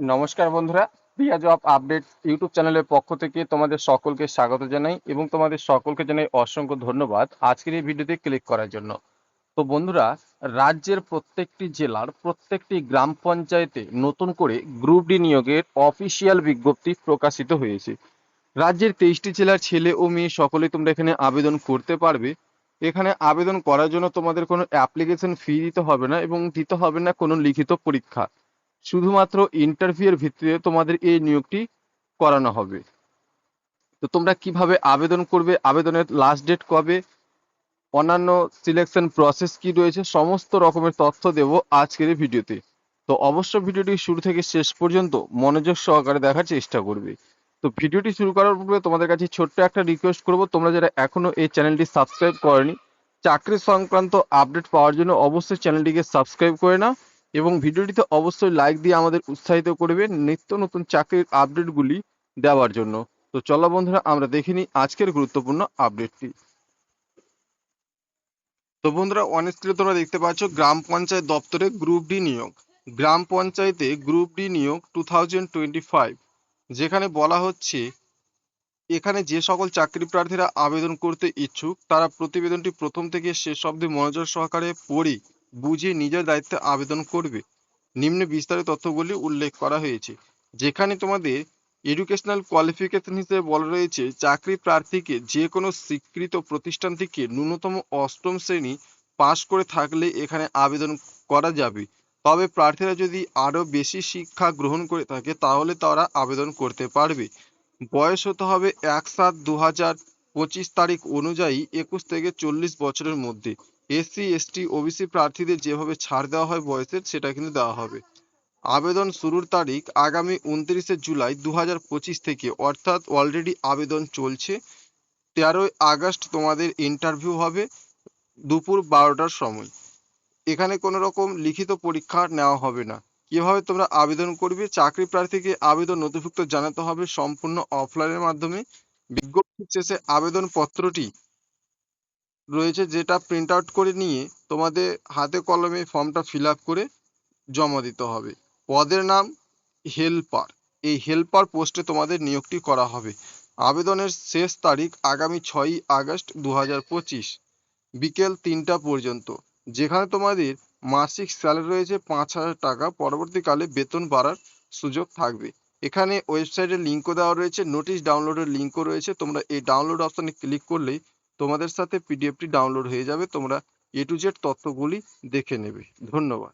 নমস্কার বন্ধুরা প্রিয়া job update YouTube চ্যানেলের পক্ষ থেকে তোমাদের সকলকে স্বাগত জানাই এবং তোমাদের সকলকে জানাই অসংখ্য ধন্যবাদ আজকের এই ভিডিওতে ক্লিক করার জন্য। তো বন্ধুরা, রাজ্যের প্রত্যেকটি জেলার প্রত্যেকটি গ্রাম পঞ্চায়েতে নতুন করে গ্রুপ ডি নিয়োগের অফিসিয়াল বিজ্ঞপ্তি প্রকাশিত হয়েছে। রাজ্যের তেইশটি জেলার ছেলে ও মেয়ে সকলেই তোমরা এখানে আবেদন করতে পারবে। এখানে আবেদন করার জন্য তোমাদের কোনো অ্যাপ্লিকেশন ফি দিতে হবে না এবং দিতে হবে না কোনো লিখিত পরীক্ষা। শুধুমাত্র ইন্টারভিউয়ের ভিত্তিতে তোমাদের এই নিয়োগটি করানো হবে। তো তোমরা কীভাবে আবেদন করবে, আবেদনের লাস্ট ডেট কবে, অন্যান্য সিলেকশন প্রসেস কি রয়েছে, সমস্ত রকমের তথ্য দেব আজকের ভিডিওতে তো অবশ্য ভিডিওটি শুরু থেকে শেষ পর্যন্ত মনোযোগ সহকারে দেখার চেষ্টা করবে। তো ভিডিওটি শুরু করার পূর্বে তোমাদের কাছে ছোট্ট একটা রিকোয়েস্ট করব, তোমরা যারা এখনও এই চ্যানেলটি সাবস্ক্রাইব করনি, চাকরি সংক্রান্ত আপডেট পাওয়ার জন্য অবশ্যই চ্যানেলটিকে সাবস্ক্রাইব করে নাও। এবং ভিডিওটিতে অবশ্যই লাইক দিয়ে আমাদের উৎসাহিত করবে নিত্য নতুন চাকরির আপডেটগুলি দেওয়ার জন্য। তো চলো বন্ধুরা, আমরা দেখে নিই আজকের গুরুত্বপূর্ণ আপডেটটি তো বন্ধুরা অনেস্টলি তোমরা দেখতে পাচ্ছ গ্রাম পঞ্চায়েত দপ্তরে গ্রুপ ডি নিয়োগ। গ্রাম পঞ্চায়েতে গ্রুপ ডি নিয়োগ টু যেখানে বলা হচ্ছে এখানে যে সকল চাকরি প্রার্থীরা আবেদন করতে ইচ্ছুক, তারা প্রতিবেদনটি প্রথম থেকে শেষ অবধি মনোযোগ সহকারে পড়ে বুঝে নিজের দায়িত্বে আবেদন করবে। নিম্নে বিস্তারিত তথ্যগুলি উল্লেখ করা হয়েছে। যেখানে তোমাদের এডুকেশনাল কোয়ালিফিকেশন হিসেবে বলা রয়েছে, চাকরি প্রার্থীকে যে কোনো স্বীকৃত প্রতিষ্ঠান থেকে ন্যূনতম অষ্টম শ্রেণি পাশ করে থাকলে এখানে আবেদন করা যাবে। তবে প্রার্থীরা যদি আরও বেশি শিক্ষা গ্রহণ করে থাকে, তাহলে তারা আবেদন করতে পারবে। বয়স হতে হবে এক সাত দু হাজার পঁচিশ তারিখ অনুযায়ী একুশ থেকে চল্লিশ বছরের মধ্যে। এসসি এসটি ওবিসি প্রার্থীদের যেভাবে ছাড় দেওয়া হয় বয়সের, সেটা কিন্তু দেওয়া হবে। আবেদন শুরুর তারিখ আগামী উনত্রিশে জুলাই দু হাজার পঁচিশ থেকে, অর্থাৎ অলরেডি আবেদন চলছে। তেরোই আগস্ট তোমাদের ইন্টারভিউ হবে দুপুর বারোটার সময়। এখানে কোনো রকম লিখিত পরীক্ষা নেওয়া হবে না। কীভাবে তোমরা আবেদন করবে, চাকরি প্রার্থীকে আবেদন নথিভুক্ত জানাতে হবে সম্পূর্ণ অফলাইনের মাধ্যমে। বিজ্ঞপ্তির শেষে আবেদন পত্রটি রয়েছে যেটা প্রিন্ট আউট করে নিয়ে তোমাদের হাতে কলমে ফর্মটা ফিল আপ করে জমা দিতে হবে। পদের নাম হেল্পার এই হেল্পার পোস্টে তোমাদের নিয়োগটি করা হবে। আবেদনের শেষ তারিখ আগামী ছয়ই আগস্ট দু হাজার পঁচিশ, বিকেল তিনটা পর্যন্ত। যেখানে তোমাদের মাসিক স্যালারি রয়েছে পাঁচ হাজার টাকা। পরবর্তীকালে বেতন বাড়ার সুযোগ থাকবে। এখানে ওয়েবসাইটের লিঙ্কও দেওয়া রয়েছে। নোটিশ ডাউনলোডের লিঙ্কও রয়েছে। তোমরা এই ডাউনলোড অপশানে ক্লিক করলেই তোমাদের সাথে পিডিএফটি ডাউনলোড হয়ে যাবে তোমরা এ টু জেড তথ্যগুলি দেখে নেবে। ধন্যবাদ।